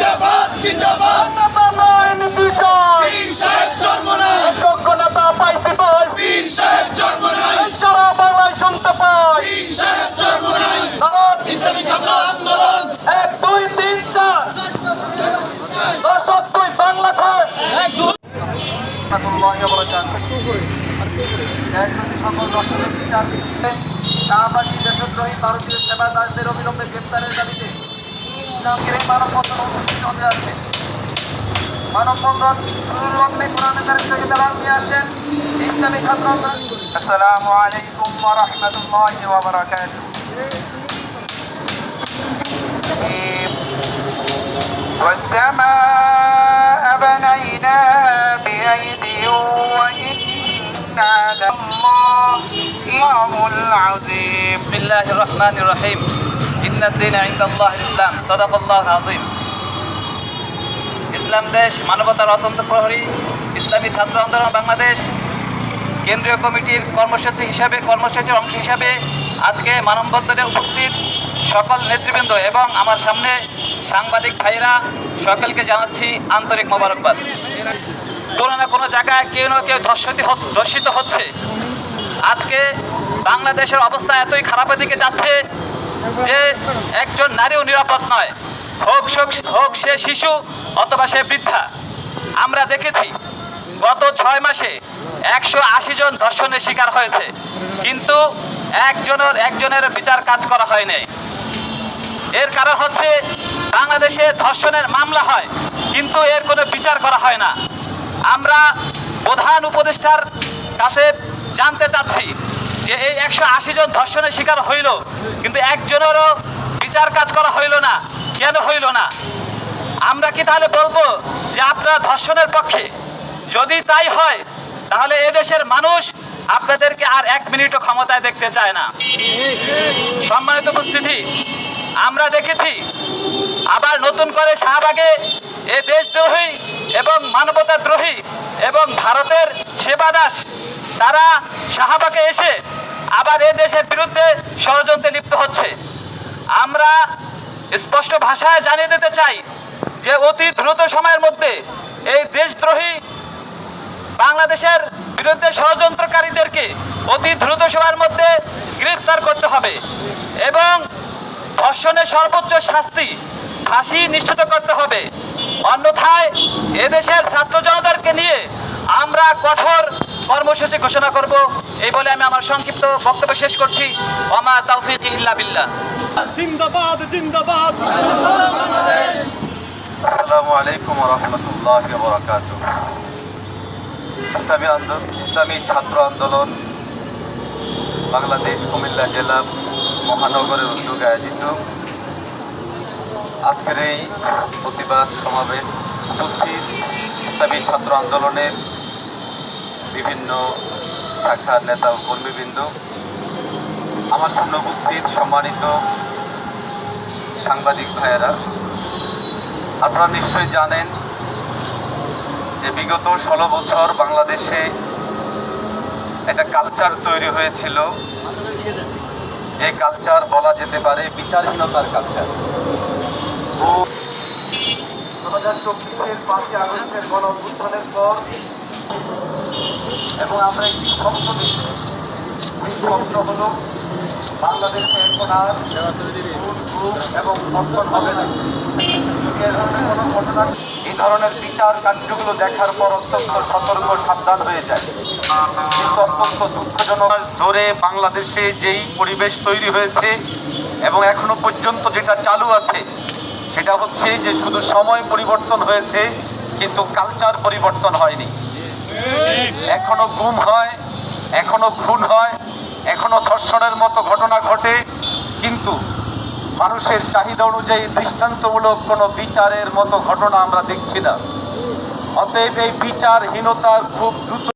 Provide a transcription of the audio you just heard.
জিন্দাবাদ জিন্দাবাদ। পীর সাহেব জন্ম নাই পীর সাহেব জন্ম নাই পীর সাহেব জন্ম নাই ইসলামী ছাত্র আন্দোলন। সকল দর্শকের বিচার শাহবাগী দেশদ্রোহী ভারতীয় সেবাদারদের অবিলম্বে গ্রেপ্তারের দাবিতে। ইসলামের এই মানববন্ধন অনুষ্ঠিত হতে যাচ্ছে মানববন্ধন শুরুর লগ্নে কোরআনের তারিখে তারা নিয়ে আসেন ইসলামী ছাত্র আন্দোলন আসসালামু আলাইকুম ওয়া রাহমাতুল্লাহি ওয়া বারাকাতুহু والسماء بنيناها بأيد وإنا لله العظيم بسم الله الرحمن الرحيم ইন্নাদ্দিন আইন্দাল্লাহ ইসলাম সদাফল্লাহ আজিম ইসলাম দেশ মানবতার অত্যন্ত প্রহরী, ইসলামী ছাত্র আন্দোলন বাংলাদেশ। কেন্দ্রীয় কমিটির কর্মসূচি হিসাবে, কর্মসূচির অংশ হিসাবে আজকে মানববন্ধনে উপস্থিত সকল নেতৃবৃন্দ এবং আমার সামনে সাংবাদিক ভাইরা সকলকে জানাচ্ছি আন্তরিক মোবারকবাদ। কোনো না কোনো জায়গায় কেউ না কেউ ধর্ষিত ধর্ষিত হচ্ছে। আজকে বাংলাদেশের অবস্থা এতই খারাপের দিকে যাচ্ছে যে একজন নারীও নিরাপদ নয়। হোক হোক- সে শিশু অথবা সে বৃদ্ধা। আমরা দেখেছি, গত ছয় মাসে একশো আশি জন ধর্ষণের শিকার হয়েছে। কিন্তু একজনের একজনের বিচার কাজ করা হয়নি এর কারণ হচ্ছে, বাংলাদেশে ধর্ষণের মামলা হয়, কিন্তু এর কোনো বিচার করা হয় না। আমরা প্রধান উপদেষ্টার কাছে জানতে চাচ্ছি যে এই একশো আশি জন ধর্ষণের শিকার হইল, কিন্তু একজনেরও বিচার কাজ করা হইল না। কেন হইল না? আমরা কি তাহলে বলব যে আপনারা ধর্ষণের পক্ষে? যদি তাই হয়, তাহলে এদেশের মানুষ আপনাদেরকে আর এক মিনিটও ক্ষমতায় দেখতে চায় না। সম্মানিত উপস্থিতি, আমরা দেখেছি, আবার নতুন করে শাহবাগে এ দেশদ্রোহী এবং মানবতাদ্রোহী এবং ভারতের সেবাদাস তারা শাহবাগে এসে আবার এ দেশের বিরুদ্ধে ষড়যন্ত্রে লিপ্ত হচ্ছে। আমরা স্পষ্ট ভাষায় জানিয়ে দিতে চাই যে অতি দ্রুত সময়ের মধ্যে এই দেশদ্রোহী বাংলাদেশের বিরুদ্ধে ষড়যন্ত্রকারীদেরকে অতি দ্রুত সময়ের মধ্যে গ্রেফতার করতে হবে এবং ধর্ষণের সর্বোচ্চ শাস্তি ফাঁসি নিশ্চিত করতে হবে। অন্যথায় এদেশের ছাত্র জনতাকে নিয়ে আমরা কঠোর কর্মসূচি ঘোষণা করব। এই বলে আমি আমার সংক্ষিপ্ত বক্তব্য শেষ করছি। ওমা তাওফিক ইল্লা বিল্লাহ। জিন্দাবাদ জিন্দাবাদ। আসসালামু আলাইকুম রহমতুল্লাহ বরাকাত ইসলামী আন্দোলন ইসলামী ছাত্র আন্দোলন বাংলাদেশ কুমিল্লা জেলা মহানগরের উদ্যোগে আয়োজিত আজকের এই প্রতিবাদ সমাবেশ উপস্থিত। ইসলামী ছাত্র আন্দোলনের বিভিন্ন শাখার নেতা ও কর্মীবৃন্দ। আমার সামনে উপস্থিত সম্মানিত সাংবাদিক ভাইয়েরা। আপনারা নিশ্চয়ই জানেন যে বিগত ষোলো বছর বাংলাদেশে একটা কালচার তৈরি হয়েছিল। যে কালচার বলা যেতে পারে বিচারহীনতার কালচার হাজার চব্বিশের পাঁচই আগস্টের গণ অভ্যুত্থানের পর এবং আমরা একটি স্বপ্ন এই স্বপ্ন হলো বাংলাদেশে এখন আর এবং হবে না। কোনো এই ধরনের বিচার কার্যগুলো দেখার পর অত্যন্ত সতর্ক, সাবধান হয়ে যায়। কিন্তু অত্যন্ত দুঃখজনক, ধরে বাংলাদেশে যেই পরিবেশ তৈরি হয়েছে এবং এখনও পর্যন্ত যেটা চালু আছে সেটা হচ্ছে যে শুধু সময় পরিবর্তন হয়েছে, কিন্তু কালচার পরিবর্তন হয়নি। এখনও গুম হয়, এখনও খুন হয়, এখনও ধর্ষণের মতো ঘটনা ঘটে, কিন্তু মানুষের চাহিদা অনুযায়ী দৃষ্টান্তমূলক কোনো বিচারের মতো ঘটনা আমরা দেখছি না। অতএব এই বিচারহীনতার খুব দ্রুত